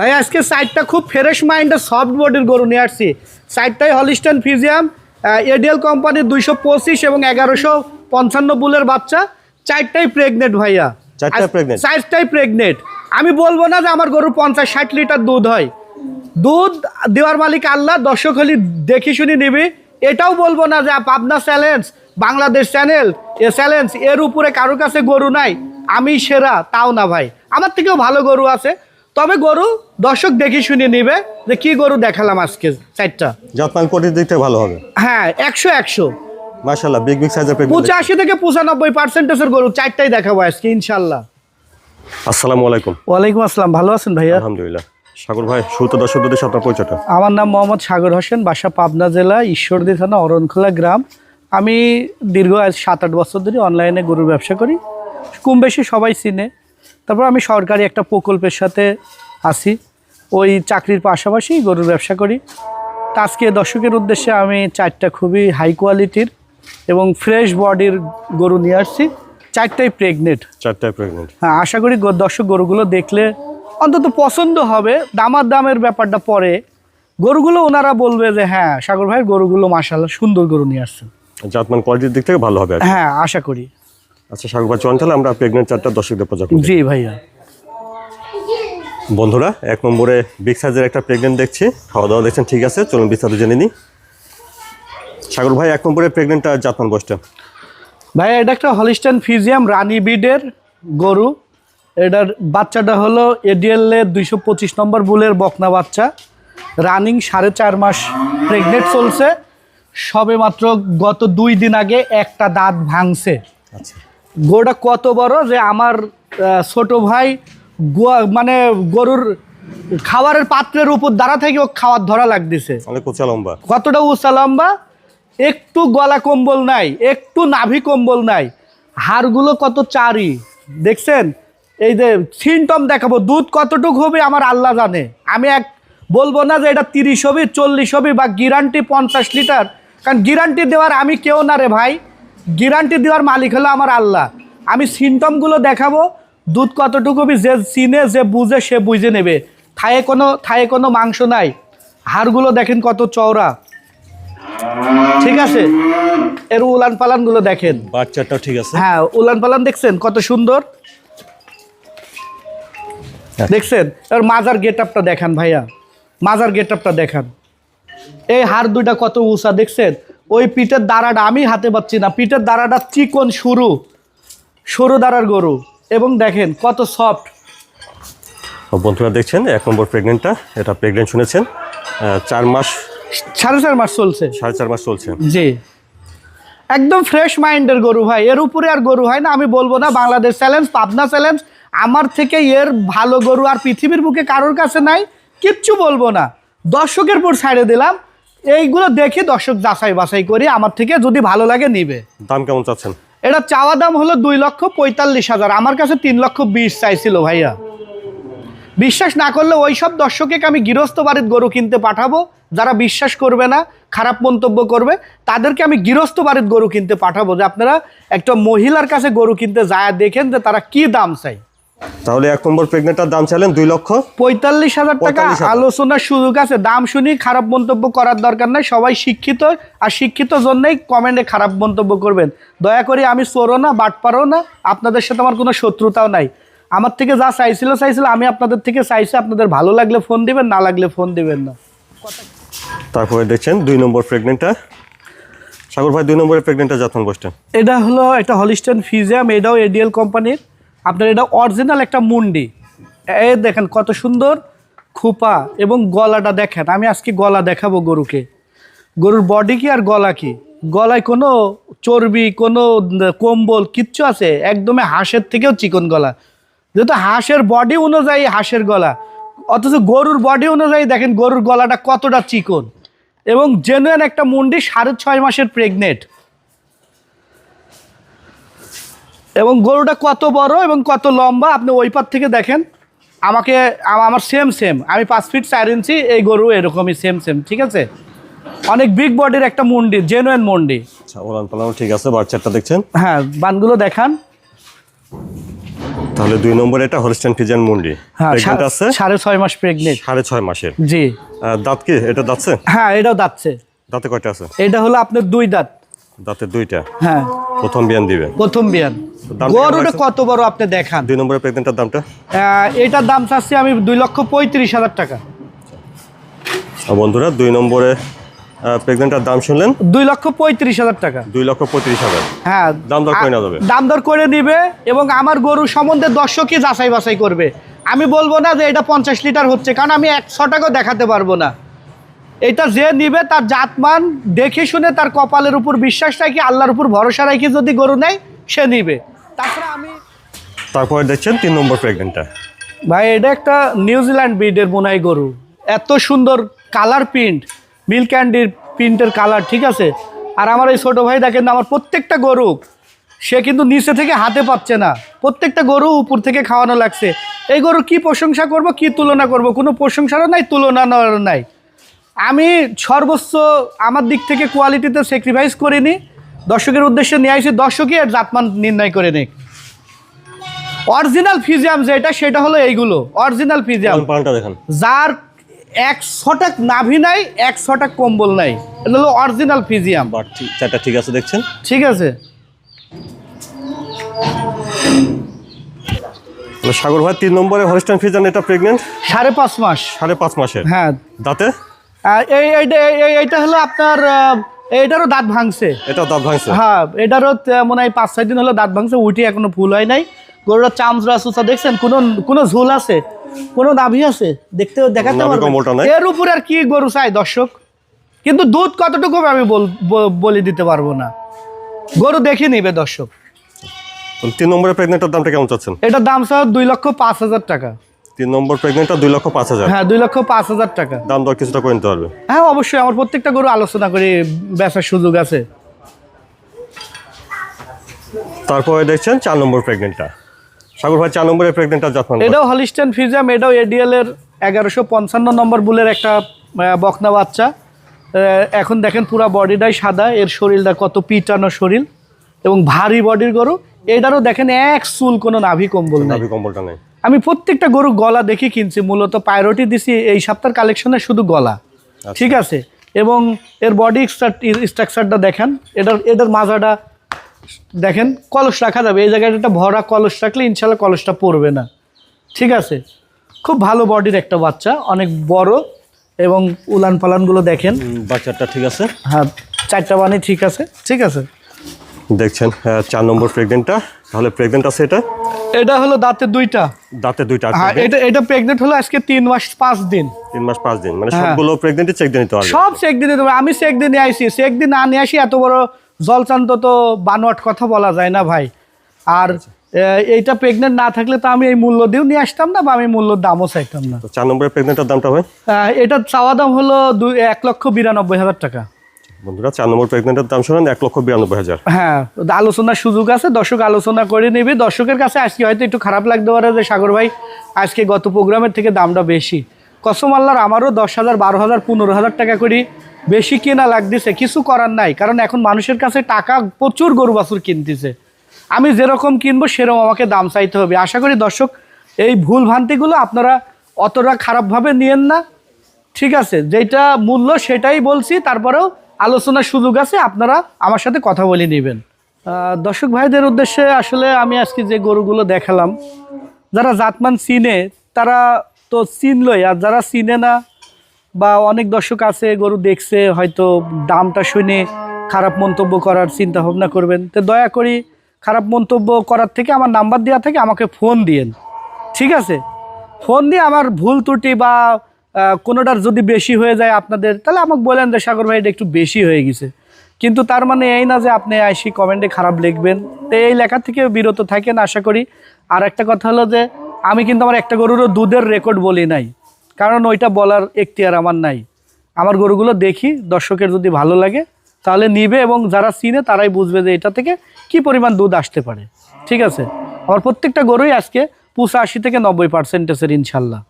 ভাই আজকে সাইডটা খুব ফ্রেশ মাইন্ডের সফট বডির গরু নিয়ে আসছি। সাইডটাই হলিস্টান ফিজিয়াম এডিএল কোম্পানির দুইশো পঁচিশ এবং এগারোশো পঞ্চান্ন বুলের বাচ্চা। চারটাই প্রেগনেন্ট ভাইয়া। চারটাই প্রেগনেন্ট আমি বলব না যে আমার গরু পঞ্চাশ ষাট লিটার দুধ হয়। দুধ দেওয়ার মালিক আল্লাহ দর্শক হলি দেখি শুনি নিবি। এটাও বলব না যে পাবনা চ্যালেঞ্জ বাংলাদেশ চ্যানেল এ চ্যালেঞ্জ এর উপরে কারোর কাছে গরু নাই। আমি সেরা তাও না ভাই। আমার থেকেও ভালো গরু আছে। তবে গরু দর্শক দেখি শুনে নিবে যে কি গরু দেখালাম আজকে চারটা। যত্ন কোটির দিকটা ভালো হবে। হ্যাঁ একশো একশো। মাশাল্লাহ বিগ বিগ সাইজের প্রেগনেন্ট পঁচাশি থেকে পঁচানব্বই পার্সেন্টেজের গরু চারটাই দেখাবো আজকে ইনশাল্লাহ আসসালামু আলাইকুম। ওয়ালাইকুম আসসালাম ভালো আছেন ভাইয়া? আলহামদুলিল্লাহ। সাগর ভাই শুরুতে দর্শকদের সাথে আপনার পরিচয়টা। আমার নাম মোহাম্মদ সাগর হোসেন বাসা পাবনা জেলা ঈশ্বরদী থানা অরণখোলা গ্রাম। আমি দীর্ঘ সাত আট বছর ধরে অনলাইনে গরুর ব্যবসা করি। কম বেশি সবাই চিনে। তারপর আমি সরকারি একটা প্রকল্পের সাথে আছি। ওই চাকরির পাশাপাশি গরুর ব্যবসা করি। আজকে দর্শকের উদ্দেশ্যে আমি চারটা খুবই হাই কোয়ালিটির এবং ফ্রেশ বডির গরু নিয়ে আসছি। চারটাই প্রেগনেন্ট চারটায় প্রেগনেন্ট হ্যাঁ আশা করি দর্শক গরুগুলো দেখলে অন্তত পছন্দ হবে। দামার দামের ব্যাপারটা পরে। গরুগুলো ওনারা বলবে যে হ্যাঁ সাগর ভাইয়ের গরুগুলো মাসাল্লাহ সুন্দর গরু নিয়ে আসছে জাতমান কোয়ালিটির দিক থেকে ভালো হবে হ্যাঁ আশা করি। আচ্ছা সাগর ভাই চলন আমরা প্রেগনেন্ট চারটা দর্শকদের প্রচার করি জি ভাইয়া। বন্ধুরা এক নম্বরে বিগ সাইজের একটা প্রেগনেন্ট দেখছি। খাওয়া দাওয়া দেখছেন ঠিক আছে চলুন বিস্তারিত জেনে নিই। সাগর ভাই এক নম্বরে প্রেগনেন্টটা জাতমান বয়সটা? ভাইয়া এটা একটা হলিস্টান ফিজিয়াম রানী বিডের গরু। এটার বাচ্চাটা হলো এডিএল এর দুইশো পঁচিশ নম্বর বুলের বকনা বাচ্চা। রানিং সাড়ে চার মাস প্রেগনেন্ট চলছে। সবে মাত্র গত দুই দিন আগে একটা দাঁত ভাঙছে। আচ্ছা। গরুটা কত বড় যে আমার ছোট ভাই গোয়া- মানে গরুর খাবারের পাত্রের উপর দাঁড়া থেকে ও খাওয়ার ধরা লাগতেছে। অনেক উঁচা লম্বা। কতটা উঁচা লম্বা? একটু গলা কম্বল নাই একটু নাভি কম্বল নাই। হাড়গুলো কত চারি দেখছেন? এই যে সিমটম দেখাবো দুধ কতটুকু হবে আমার আল্লাহ জানে। আমি এক বলব না যে এটা তিরিশ হবে চল্লিশ হবে বা গ্যারান্টি পঞ্চাশ লিটার। কারণ গ্যারান্টি দেওয়ার আমি কেউ না রে ভাই। গ্যারান্টি দেওয়ার মালিক হলো আমার আল্লাহ। আমি সিমটমগুলো দেখাবো দুধ কতটুকু যে চিনে যে বুঝে সে বুঝে নেবে। থায়ে কোনো থায়ে কোনো মাংস নাই। হাড়গুলো দেখেন কত চওড়া। ঠিক আছে? এর উলান পালানগুলো দেখেন। বাচ্চাটাও ঠিক আছে। হ্যাঁ উলান পালান দেখছেন? কত সুন্দর। দেখছেন? এর মাজার গেট আপটা দেখান ভাইয়া। মাজার গেট আপটা দেখান। এই হাড় দুইটা কত উঁচা দেখছেন? ওই পিঠের দাঁড়াটা আমি হাতে পাচ্ছি না। পিঠের দাঁড়াটা চিকন সরু সরু দাঁড়ার গরু। এবং দেখেন কত সফট বন্ধুরা দেখছেন এক নম্বর প্রেগনেন্টটা এটা প্রেগনেন্ট শুনেছেন চার মাস সাড়ে চার মাস চলছে। সাড়ে চার মাস চলছে। জি। একদম ফ্রেশ মাইন্ডের গরু ভাই। এর উপরে আর গরু হয় না আমি বলব না বাংলাদেশ চ্যালেঞ্জ পাবনা চ্যালেঞ্জ আমার থেকে এর ভালো গরু আর পৃথিবীর বুকে কারোর কাছে নাই কিচ্ছু বলব না। দর্শকের পর ছাড়ে দিলাম এইগুলো দেখে দর্শক যাচাই বাছাই করি আমার থেকে যদি ভালো লাগে নিবে। দাম কেমন চাচ্ছেন? এটা চাওয়া দাম হলো দুই লক্ষ পঁয়তাল্লিশ হাজার। আমার কাছে তিন লক্ষ বিশ চাইছিল ভাইয়া। বিশ্বাস না করলে ওই সব দর্শককে আমি গৃহস্থ বাড়ির গরু কিনতে পাঠাবো। যারা বিশ্বাস করবে না খারাপ মন্তব্য করবে তাদেরকে আমি গৃহস্থ বাড়ির গরু কিনতে পাঠাবো। যে আপনারা একটা মহিলার কাছে গরু কিনতে যায় দেখেন যে তারা কি দাম চাই তাহলে এক নম্বর প্রেগনেন্টটার দাম চাইলেন দুই লক্ষ পঁয়তাল্লিশ হাজার টাকা আলোচনার সুযোগ আছে। দাম শুনি খারাপ মন্তব্য করার দরকার নাই। সবাই শিক্ষিত আর শিক্ষিত জন্যই কমেন্টে খারাপ মন্তব্য করবেন। দয়া করে আমি চোরও না বাটপারও না। আপনাদের সাথে আমার কোনো শত্রুতাও নাই। আমার থেকে যা চাইছিল চাইছিল। আমি আপনাদের থেকে চাইছি আপনাদের ভালো লাগলে ফোন দিবেন না লাগলে ফোন দিবেন না। তারপরে দেখছেন দুই নম্বর প্রেগনেন্টটা। সাগর ভাই দুই নম্বরের প্রেগনেন্টটা জাতমান বয়সটা এটা হলো একটা হলিস্টান ফিজিয়াম এটাও এডিএল কোম্পানির। আপনার এটা অরিজিনাল একটা মুন্ডি। এই দেখেন কত সুন্দর খোপা এবং গলাটা দেখেন। আমি আজকে গলা দেখাবো গরুকে। গরুর বডি কি আর গলা কি? গলায় কোনো চর্বি, কোনো কম্বল কিচ্ছু আছে? একদমই হাঁসের থেকেও চিকন গলা। যেহেতু হাঁসের বডি অনুযায়ী হাঁসের গলা, অথচ গরুর বডি অনুযায়ী দেখেন গরুর গলাটা কতটা চিকন। এবং জেনুয়েন একটা মুন্ডি সাড়ে ছয় মাসের প্রেগনেন্ট এবং গরুটা কত বড় এবং কত লম্বা? আপনি ওই পার থেকে দেখেন। আমাকে আমার সেম সেম আমি পাঁচ ফিট চার ইঞ্চি এই গরু এরকমই সেম সেম ঠিক আছে? অনেক বিগ বডির একটা মন্ডি জেনুয়েন মন্ডি। আচ্ছা ওলান পালানো ঠিক আছে বাচ্চাটা দেখছেন? হ্যাঁ বানগুলো দেখান। তাহলে দুই নম্বরে এটা হলস্টাইন ফিজিয়ান মুন্ডি। হ্যাঁ প্রেগনেন্ট আছে? সাড়ে ছয় মাস প্রেগনেন্ট সাড়ে ছয় মাসের। জি। দাঁত কি? এটা দাঁতছে? হ্যাঁ এটাও দাঁতছে। দাঁতে কয়টা আছে? এটা হলো আপনার দুই দাঁত। দাঁতে দুইটা? হ্যাঁ। প্রথম বিয়ান দিবে? প্রথম বিয়ান। গরুটা কত বড় আপনি দেখান? দুই নম্বরের প্রেগনেন্টের দামটা? এটার দাম চাচ্ছি আমি দুই লক্ষ পঁয়ত্রিশ হাজার টাকা। বন্ধুরা দুই নম্বরে প্রেগনেন্টের দাম শুনলেন? দুই লক্ষ পঁয়ত্রিশ হাজার টাকা। দুই লক্ষ পঁয়ত্রিশ হাজার। হ্যাঁ। দাম দর করে যাবে। দাম দর করে নিবে এবং আমার গরু সম্বন্ধে দর্শকই যাচাই বাছাই করবে। আমি বলব না যে এটা পঞ্চাশ লিটার হচ্ছে কারণ আমি একশো টাকাও দেখাতে পারব না। এটা যে নিবে তার জাতমান দেখে শুনে তার কপালের উপর বিশ্বাস রাখি আল্লাহর উপর ভরসা রাখি যদি গরু নেয় সে নিবে। তাছাড়া আমি তারপরে দেখছেন তিন নম্বর প্রেগনেন্টটা ভাই এটা একটা নিউজিল্যান্ড ব্রিডের বোনাই গরু। এত সুন্দর কালার প্রিন্ট মিল্ক ক্যান্ডির প্রিন্টের কালার ঠিক আছে? আর আমার এই ছোটো ভাই দেখেন আমার প্রত্যেকটা গরু সে কিন্তু নিচে থেকে হাতে পাচ্ছে না। প্রত্যেকটা গরু উপর থেকে খাওয়ানো লাগছে। এই গরু কি প্রশংসা করব কি তুলনা করব? কোনো প্রশংসারও নাই তুলনারও নাই। আমি সর্বোচ্চ আমার দিক থেকে কোয়ালিটিতে স্যাক্রিফাইস করিনি। দর্শকের উদ্দেশ্যে নিয়ে আসি দর্শকই এর জাতমান নির্ণয় করে নিক। অরিজিনাল ফিজিয়াম যেটা সেটা হলো এইগুলো। অরিজিনাল ফিজিয়াম দেখেন। যার এক ছটাক নাভি নাই এক ছটাক কম্বল নাই। এটা হলো অরিজিনাল ফিজিয়াম চারটা ঠিক আছে দেখছেন? ঠিক আছে। সাগর ভাই তিন নম্বরে হলস্টাইন ফিজিয়ান এটা প্রেগনেন্ট সাড়ে পাঁচ মাস। সাড়ে পাঁচ মাসের? হ্যাঁ। দাঁতে? এই এইটা এই- এই- এইটা হলো আপনার এইটারও দাঁত ভাঙছে। এটা দাঁত ভাঙছে? হ্যাঁ এটারও মনে হয় পাঁচ ছয় দিন হলো দাঁত ভাঙছে উঠি এখনও ফুল হয় নাই। গরুটা চামচরা সুচা দেখছেন? কোনো কোনো ঝোল আছে? কোনো নাভি আছে? দেখতে দেখাতে পারবেন? এর উপরে আর কি গরু চাই দর্শক? কিন্তু দুধ কতটুকু আমি বল- বলে দিতে পারব না। গরু দেখে নিবে দর্শক। তিন নম্বরের প্রেগনেন্টের দামটা কেমন চাচ্ছেন? এটার দাম স্যার দুই লক্ষ পাঁচ হাজার টাকা। তিন নম্বর প্রেগনেন্টটা দুই লক্ষ পাঁচ হাজার। হ্যাঁ দুই লক্ষ পাঁচ হাজার টাকা। দাম দর কিছুটা করে নিতে পারবে হ্যাঁ অবশ্যই আমার প্রত্যেকটা গরু আলোচনা করে সুযোগ আছে। তারপরে দেখছেন চার নম্বর প্রেগনেন্টটা সাগর ভাই চার নম্বরের প্রেগনেন্টটা জাতমান এটাও হলিস্টেন ফিজিয়াম এটাও এডিএল এর এগারোশো পঞ্চান্ন নম্বর বুলের একটা বকনা বাচ্চা। এখন দেখেন পুরো বডিটাই সাদা এর শরীরটা কত পিটানো শরীর। এবং ভারী বডির গরু। এটারও দেখেন এক চুল কোনো নাভি কম্বল নাভি কম্বলটা নেই। আমি প্রত্যেকটা গরু গলা দেখে কিনছি মূলত পায়রটি দিছি এই সপ্তাহের কালেকশনে শুধু গলা। ঠিক আছে? এবং এর বডি স্ট্রাকচারটা দেখেন এটার এটার মাজাটা দেখেন কলস রাখা যাবে। এই জায়গায় একটা ভরা কলস রাখলে ইনশাল্লাহ কলসটা পড়বে না। ঠিক আছে? খুব ভালো বডির একটা বাচ্চা অনেক বড় এবং উলান পালানগুলো দেখেন। বাচ্চাটা ঠিক আছে? হ্যাঁ চারটা বানি ঠিক আছে। ঠিক আছে? দেখছেন চার নম্বর প্রেগনেন্টটা তাহলে প্রেগনেন্ট আছে এটা? এটা হলো দাঁতে দুইটা। দাঁতে দুইটা হ্যাঁ এটা এটা প্রেগনেন্ট হলো আজকে তিন মাস পাঁচ দিন। তিন মাস পাঁচ দিন মানে হ্যাঁ। সবগুলো প্রেগনেন্টই চেক দিয়ে নিতে পারবে। সব চেক দিতে দেবো আমি চেক দিয়ে নিয়ে আসি। চেক দিয়ে না নিয়ে আসি এত বড় জলচান্ত তো বানোয়াট কথা বলা যায় না ভাই। আর আহ, এইটা প্রেগনেন্ট না থাকলে তো আমি এই মূল্য দিয়েও নিয়ে আসতাম না বা আমি মূল্য দামও চাইতাম না। তো চার নম্বরের প্রেগনেন্টের দামটা হয় আহ, এটার চাওয়া দাম হলো দুই এক লক্ষ বিরানব্বই হাজার টাকা। বন্ধুরা, চার নম্বর প্রেগনেন্টের দাম শোনেন, এক লক্ষ বিরানব্বই হাজার। হ্যাঁ আলোচনার সুযোগ আছে, দর্শক আলোচনা করে নেবে। দর্শকের কাছে আজকে হয়তো একটু খারাপ লাগতে পারে যে সাগর ভাই, আজকে গত প্রোগ্রামের থেকে দামটা বেশি। কসম আল্লাহর আমারও দশ হাজার, বারো হাজার, পনেরো হাজার টাকা করে বেশি কেনা লাগতেছে, কিছু করার নাই। কারণ এখন মানুষের কাছে টাকা, প্রচুর গরু বাছুর কিনতেছে। আমি যেরকম কিনবো, সেরকম আমাকে দাম চাইতে হবে। আশা করি দর্শক, এই ভুল ভ্রান্তিগুলো আপনারা অতটা খারাপভাবে নিয়েন না। ঠিক আছে যেটা মূল্য সেটাই বলছি, তারপরেও আলোচনার সুযোগ আছে, আপনারা আমার সাথে কথা বলে নেবেন। দর্শক ভাইদের উদ্দেশ্যে আসলে আমি আজকে যে গরুগুলো দেখালাম, যারা জাতমান চিনে, তারা তো চিনলই, আর যারা চিনে না, বা অনেক দর্শক আছে, গরু দেখছে, হয়তো দামটা শুনে খারাপ মন্তব্য করার চিন্তা ভাবনা করবেন। তো দয়া করি খারাপ মন্তব্য করার থেকে, আমার নাম্বার দেওয়া থেকে আমাকে ফোন দিয়েন। ঠিক আছে? ফোন দিয়ে আমার ভুল ত্রুটি বা কোনোটার যদি বেশি হয়ে যায় আপনাদের, তাহলে আমাকে বলেন যে সাগর ভাই এটা একটু বেশি হয়ে গেছে। কিন্তু তার মানে এই না যে আপনি আইসি কমেন্টে খারাপ লিখবেন। তো এই লেখা থেকে বিরত থাকেন, আশা করি। আর একটা কথা হলো যে, আমি কিন্তু আমার একটা গরুরও দুধের রেকর্ড বলি নাই। কারণ ওইটা বলার এখতিয়ার আমার নাই। আমার গরুগুলো দেখি, দর্শকের যদি ভালো লাগে, তাহলে নিবে এবং যারা চিনে তারাই বুঝবে যে এটা থেকে কি পরিমাণ দুধ আসতে পারে। ঠিক আছে? আমার প্রত্যেকটা গরুই আজকে পুষা আশি থেকে নব্বই পার্সেন্টেজের ইনশাল্লাহ।